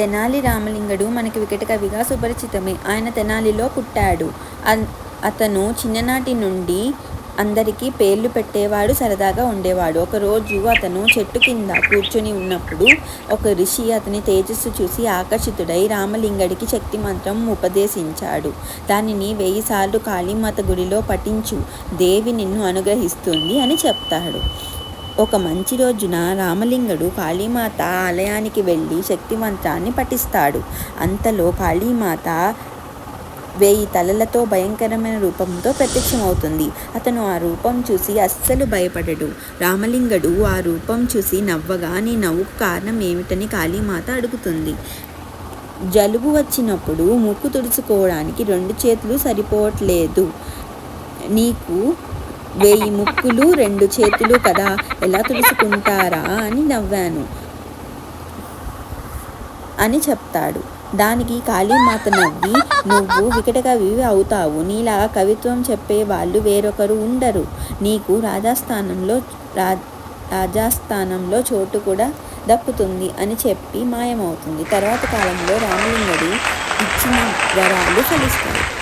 తెనాలి రామలింగడు మనకి వికట కవిగా సుపరిచితమే. ఆయన తెనాలిలో పుట్టాడు. అన్- అతను చిన్ననాటి నుండి అందరికీ పేర్లు పెట్టేవాడు సరదాగా ఉండేవాడు. ఒకరోజు అతను చెట్టు కింద కూర్చొని ఉన్నప్పుడు ఒక ఋషి అతని తేజస్సు చూసి ఆకర్షితుడై రామలింగడికి శక్తి మంత్రం ఉపదేశించాడు. దానిని వెయ్యిసార్లు కాళీమాత గుడిలో పఠించు. దేవి నిన్ను అనుగ్రహిస్తుంది అని చెప్తాడు. ఒక మంచి రోజున రామలింగడు కాళీమాత ఆలయానికి వెళ్ళి శక్తి మంత్రాన్ని పఠిస్తాడు. అంతలో కాళీమాత వేయి తలలతో భయంకరమైన రూపంతో ప్రత్యక్షమవుతుంది. అతను ఆ రూపం చూసి అస్సలు భయపడడు. రామలింగుడు ఆ రూపం చూసి నవ్వగా నీ నవ్వుకు కారణం ఏమిటని కాళీమాత అడుగుతుంది. జలుబు వచ్చినప్పుడు ముక్కు తుడుచుకోవడానికి రెండు చేతులు సరిపోవట్లేదు. నీకు వేయి ముక్కులు రెండు చేతులు కదా ఎలా తుడుచుకుంటారా అని నవ్వాను. అని చెప్తాడు. దానికి కాళీమాత నవ్వి నువ్వు వికటకవి అవుతావు. నీలా కవిత్వం చెప్పే వాళ్ళు వేరొకరు ఉండరు. నీకు రాజస్థానంలో రా రాజస్థానంలో చోటు కూడా దక్కుతుంది అని చెప్పి మాయమవుతుంది. తర్వాత కాలంలో రామలింగడు ఇచ్చిన వరాలు ఫలిస్తాయి.